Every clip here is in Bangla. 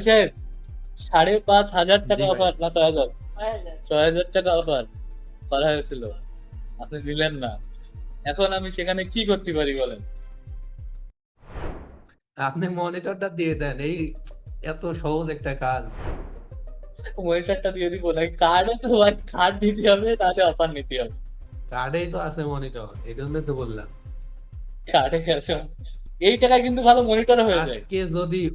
সাহেব সাড়ে পাঁচ হাজার টাকা অফার না ছয় হাজার? ছয় হাজার। টাকা অফার করা হয়েছিল। আপনি দিলেন না। এখন আমি সেখানে কি করতে পারি বলেন? আপনি মনিটরটা দিয়ে দেন এই এত সহজ একটা কাজ। মনিটরটা দিয়ে দিব না কার্ডে তো ভাই কার্ড দিতে হবে তাহলে অফার নিতে হবে। কার্ডেই তো আছে মনিটর এই জন্য তো বললাম। কার্ডে আছে। এই টাকায় কিন্তু ভালো মনিটর হয়ে যায়। আজকে যদি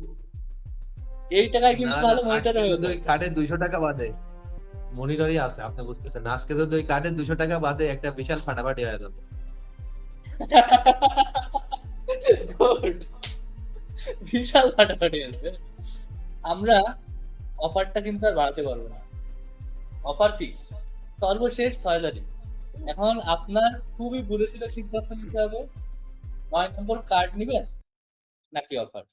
এই টাকায় কিন্তু ভালো মনিটর যায় ওই কার্ডে দুইশো টাকা বাদে মনিটরই আছে আপনি বুঝতেছেন আজকে যদি ওই কার্ডে দুশো টাকা বাদে একটা বিশাল ফাটাফাটি হয়ে যাবে। বিশাল ফাটাফাটি আসবে আমরা অফারটা কিন্তু আর বাড়াতে পারব না। অফার ফিক্স সর্বশেষ ছয় এখন আপনার খুবই বুঝেছিল সিদ্ধান্ত নিতে হবে। নয় নম্বর কার্ড নিবেন নাকি অফার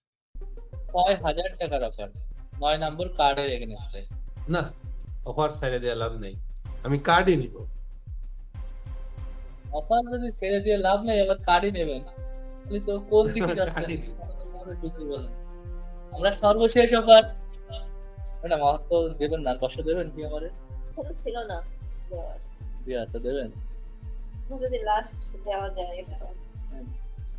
ছয় হাজার টাকার অফার নয় নম্বর কার্ডের এগেনস্টে না অফার ছেড়ে দেওয়া লাভ নেই। আমি কার্ডই নিব। অফার যদি ছেড়ে দিয়ে লাভ নেই এবার কার্ডই নেবেন তাহলে তো কোন দিকে যাচ্ছেন। আমরা সর্বশেষ অফার ম্যাডাম আমার তো দেবেন না। কষ্ট দেবেন কি আমারে ছিল না। দেবেন? যদি লাস্ট দেওয়া যায় একটা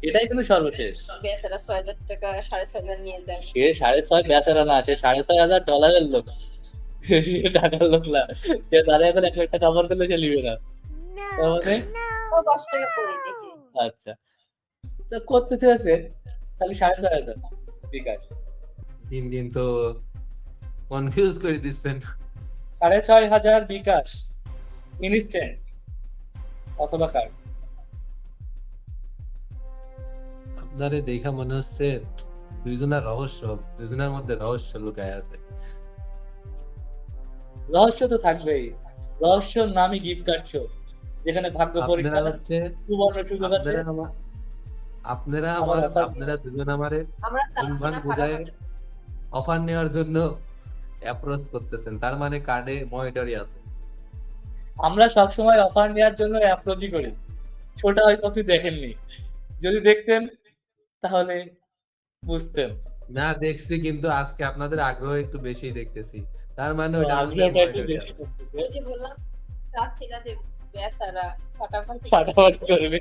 এটাই কিন্তু সর্বশেষ। বেচারা ছয় হাজার টাকা সাড়ে ছয় হাজার নিয়ে দেন সে সাড়ে ছয় বেচারা না সে সাড়ে ছয় হাজার ডলারের লোক। সে টাকার লোক না। সে তারা এখন এক একটা কাপড় করলে সে নিবে না। তার মানে? দশ টাকা করে দেখি। আচ্ছা। তো করতে চেয়েছে তাহলে সাড়ে ছয় হাজার। বিকাশ দিন দিন তো কনফিউজ করে দিচ্ছেন। সাড়ে ছয় হাজার বিকাশ। ইনস্ট্যান্ট অথবা কার্ড আপনারে দেখা মনে হচ্ছে দুইজনের রহস্য দুইজনের মধ্যে রহস্য লুকায় আছে। রহস্য তো থাকবেই। রহস্যর নামই গিফট কার্ড শো যেখানে ভাগ্য পরীক্ষা হচ্ছে সুবর্ণ সুযোগ আছে। আপনারা আমার আপনারা দুজন আমারে আমরা চাচ্ছি ইনভান না অফার নেওয়ার জন্য অ্যাপ্রোচ করতেছেন। তার মানে কার্ডে মনিটরই আছে। আমরা সবসময় অফার নেওয়ার জন্য অ্যাপ্রোচই করি। ছোটা হয়তো আপনি দেখেননি। যদি দেখতেন তাহলে বুঝতেন না দেখছি কিন্তু আজকে আপনাদের আগ্রহ একটু বেশি দেখতেছি। তার মানে। ওই যে বললাম চাচ্ছি না যে বেচারা ফাটাফাটি করবে।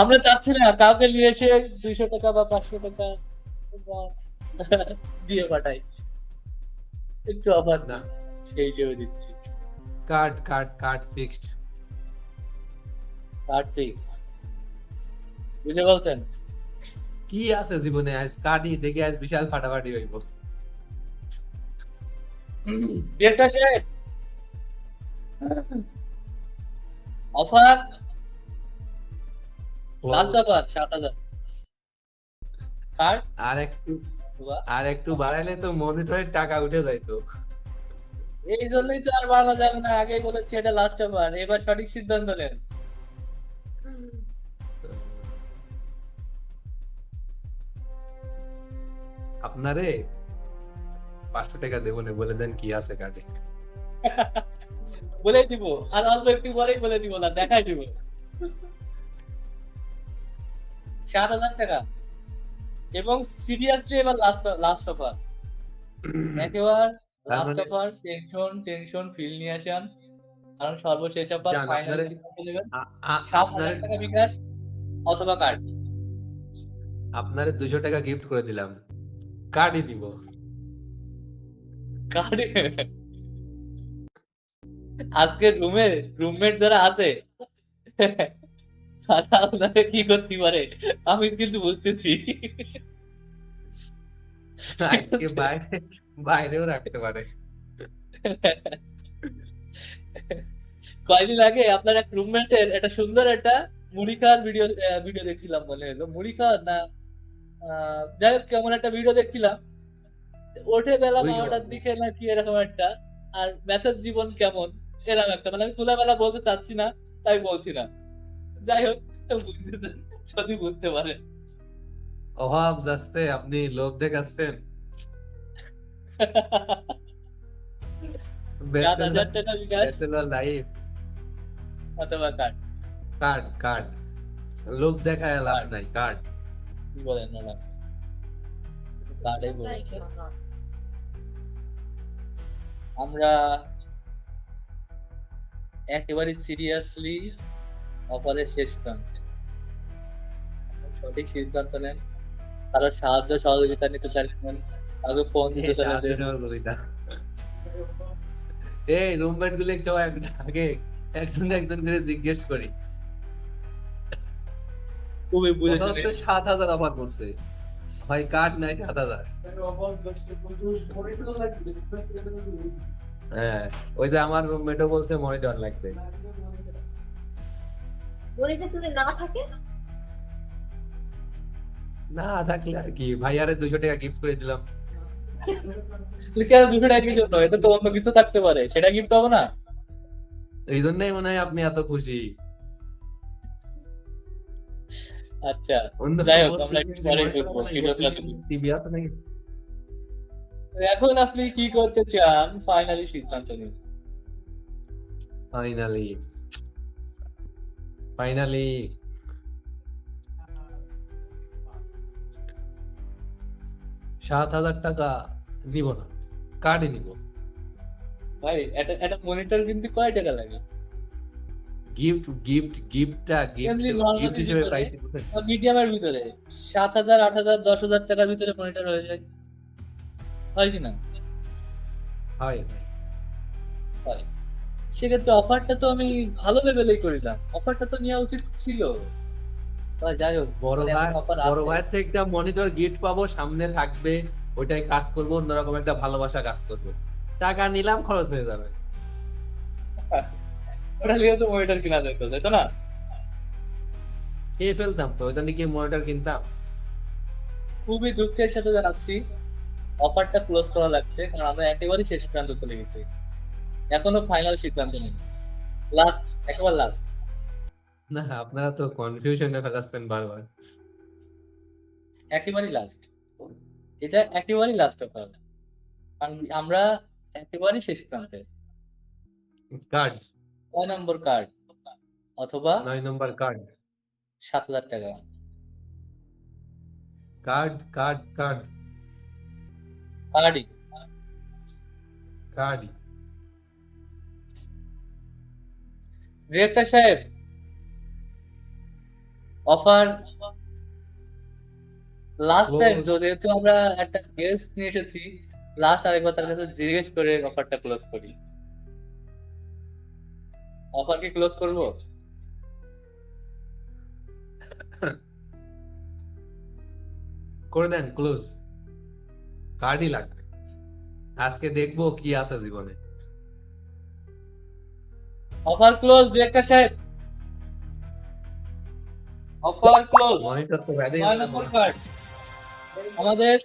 আমরা চাচ্ছি না কাউকে নিয়ে এসে দুইশো টাকা বা পাঁচশো টাকা দিয়ে পাঠাই। একটু অফার না। সেই হিসেবে দিচ্ছি। Card card card fixed. Card fix বুঝে বলছেন? কি আছে জীবনে? আজ কার্ডই দেখে আজ বিশাল ফাটাফাটি হইব ডেটা সাহেব অফার? লাস্ট অফার সাত হাজার। আর একটু আর একটু বাড়াইলে তো মনিটরের টাকা উঠে যাইতো এই জন্যই তো আর বাড়ানো যাবে না। আগেই বলেছি এটা লাস্ট অফার। এবার সঠিক সিদ্ধান্ত নেন। আপনারে পাঁচশো টাকা দেবো না বলে দেন কি আছে কার্ডে বলে দিব আর অল্প একটু পরেই বলে দিব না দেখাই দিব। সাত হাজার টাকা। এবং সিরিয়াসলি এবার last last offer একেবার last offer tension tension feel নিয়ে আসেন। কারণ সর্বশেষ অফার ফাইনাল সাত হাজার টাকা বিকাশ অথবা কার্ড আপনারে দুশো টাকা গিফট করে দিলাম। কার্ডই দিব। কার্ডে আজকে রুমে রুমমেট যারা আছে তারা কি করতে পারে? আমি কিন্তু বুঝতেছি বাইরে বাইরেও রাখতে পারে। কয়দিন আগে আপনার এক রুমমেটের একটা সুন্দর একটা মুড়ি খাওয়ার ভিডিও ভিডিও দেখছিলাম মনে হলো মুড়ি খাওয়ার না যাই হোক কেমন একটা ভিডিও দেখছিলাম। ওঠে বেলা বারোটার দিকে নাকি এরকম একটা আর মেসেজ জীবন কেমন? এরকম একটা মানে আমি খোলামেলা বলতে চাচ্ছি না তাই বলছি না। যাই হোক যদি বুঝতে পারেন অভাব যাচ্ছে আপনি লোভ দেখাচ্ছেন। কার্ড কার্ড কার্ড লোভ দেখায় লাভ নাই কার্ড কি বলেন কার্ডে বলেছে। আমরা একেবারে সিরিয়াসলি অফারের শেষ প্রান্তে। সঠিক সিদ্ধান্ত নেন। কারও সাহায্য সহযোগিতা নিতে চাইছেন কাউকে ফোন দিতে চাইছেন এই রুমমেটগুলো সবাই আগে একজন একজন করে জিজ্ঞেস করি। খুবই বুঝে কথা হচ্ছে সাত হাজার অফার করছে। ভাই কার্ড নাই সাত হাজার। হ্যাঁ ওই যে আমার রুমমেটও বলছে মনিটর লাগবে। মনিটর যদি না থাকে? না থাকলে আর কি। ভাইয়ারে দুশো টাকা গিফট করে দিলাম। কেন দুশো টাকা কিছু নয়? এটা তো অন্য কিছু থাকতে পারে। সেটা গিফট হবে না। এই জন্যই মনে হয় আপনি এত খুশি। আচ্ছা যাই হোক, আমরা একটু পরে এখন আপনি কি করতে চান? ফাইনালি সিদ্ধান্ত নিন। ফাইনালি ফাইনালি সাত হাজার টাকা নিব না কার্ডে নিব। ভাই এটা একটা মনিটর কিনতে কয় টাকা লাগে? গিফট গিফট গিফটটা গিফট গিফট হিসেবে প্রাইস মিডিয়ামের ভিতরে। টাকার ভিতরে মনিটর হয়ে যায়। হয় কি না হয়। ভাই হয়। সেক্ষেত্রে অফারটা তো আমি ভালো লেভেলেই করিলাম। অফারটা তো নেওয়া উচিত ছিল। যাই হোক বড় ভাই এখন বড় ভাইয়ের থেকে একটা মনিটর গিফট পাবো সামনে থাকবে ওইটাই কাজ করব অন্যরকম একটা ভালোবাসা কাজ করব। টাকা নিলাম খরচ হয়ে যাবে। নিয়ে তো মনিটর কিনা যেত তাই তো না? খেয়ে ফেলতাম তো নিয়ে কি মনিটর কিনতাম। খুবই দুঃখের সাথে জানাচ্ছি অফারটা ক্লোজ করা লাগছে কারণ আমরা একেবারেই শেষ প্রান্ত চলে গেছি। এখনও ফাইনাল সিদ্ধান্ত নেই। লাস্ট একেবারে লাস্ট না আপনারা তো কনফিউশনে ফেলাচ্ছেন বারবার। একেবারেই লাস্ট এটা একেবারেই লাস্ট অফার কারণ আমরা একেবারেই শেষ প্রান্তে। কার্ড। ছয় নম্বর কার্ড অথবা নয় নম্বর কার্ড সাত হাজার টাকা। কার্ড কার্ড কার্ড কার্ডই ডিরেক্টর সাহেব অফার লাস্ট টাইম. যেহেতু আমরা একটা গেস্ট নিয়ে এসেছি লাস্ট আরেকবার তার কাছে জিজ্ঞেস করে অফারটা ক্লোজ করি। অফার কি ক্লোজ করব? করে দেন ক্লোজ কার্ডই লাগবে। আজকে দেখব কি আছে জীবনে। অফার ক্লোজ ডিরেক্টর সাহেব। অফার ক্লোজ মনিটর তো আমাদের